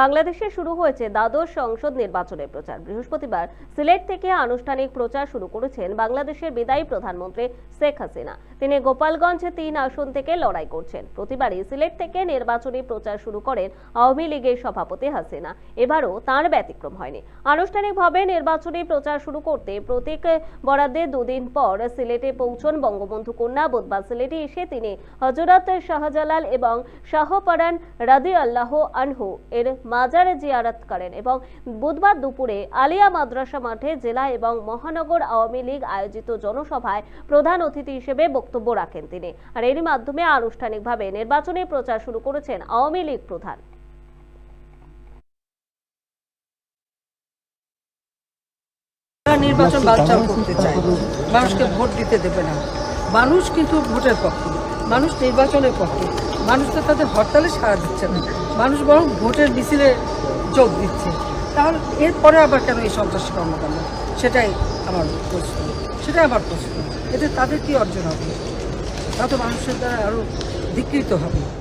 বাংলাদেশে শুরু হয়েছে দ্বাদশ সংসদ নির্বাচনের প্রচার। বৃহস্পতিবার সিলেট থেকে আনুষ্ঠানিক প্রচার শুরু করেছেন বাংলাদেশের বিদায়ী প্রধানমন্ত্রী শেখ হাসিনা। তিনি গোপালগঞ্জ তিন আসন থেকে লড়াই করছেন। প্রতিবারই সিলেট থেকে নির্বাচনী প্রচার শুরু করেন আওয়ামী লীগের সভাপতি হাসিনা। এবারও তার ব্যতিক্রম হয়নি। আনুষ্ঠানিকভাবে নির্বাচনী প্রচার শুরু করতে প্রতীক বরাদ্দে দুদিন পর সিলেটে পৌঁছন বঙ্গবন্ধু কন্যা। বুধবার সিলেটে এসে তিনি হজরত শাহজালাল এবং শাহপরান রাদি আল্লাহ আনহু এর মাজার জিয়ারত করেন এবং বুধবার দুপুরে আলিয়া মাদ্রাসা মাঠে জেলা এবং মহানগর আওয়ামী লীগ আয়োজিত জনসভায় প্রধান অতিথি হিসেবে বক্তব্য রাখেন তিনি। আর এরই মাধ্যমে আনুষ্ঠানিকভাবে নির্বাচনী প্রচার শুরু করেছেন আওয়ামী লীগ প্রধান। নির্বাচন বালচাল করতে চায় মানুষকে ভোট দিতে দেবে না। মানুষ কিন্তু ভোটের পক্ষে। মানুষ নির্বাচনের পক্ষে। মানুষ তো তাদের হরতালে সাড়া দিচ্ছে না। মানুষ বরং ভোটের মিছিলে যোগ দিচ্ছে। তাহলে এরপরে আবার কেন এই সন্ত্রাসী কর্মকাণ্ড? সেটাই আমার প্রশ্ন। সেটাই আমার প্রশ্ন। এতে তাদের কি অর্জন হবে? তা তো মানুষের দ্বারা আরও বিকৃত হবে।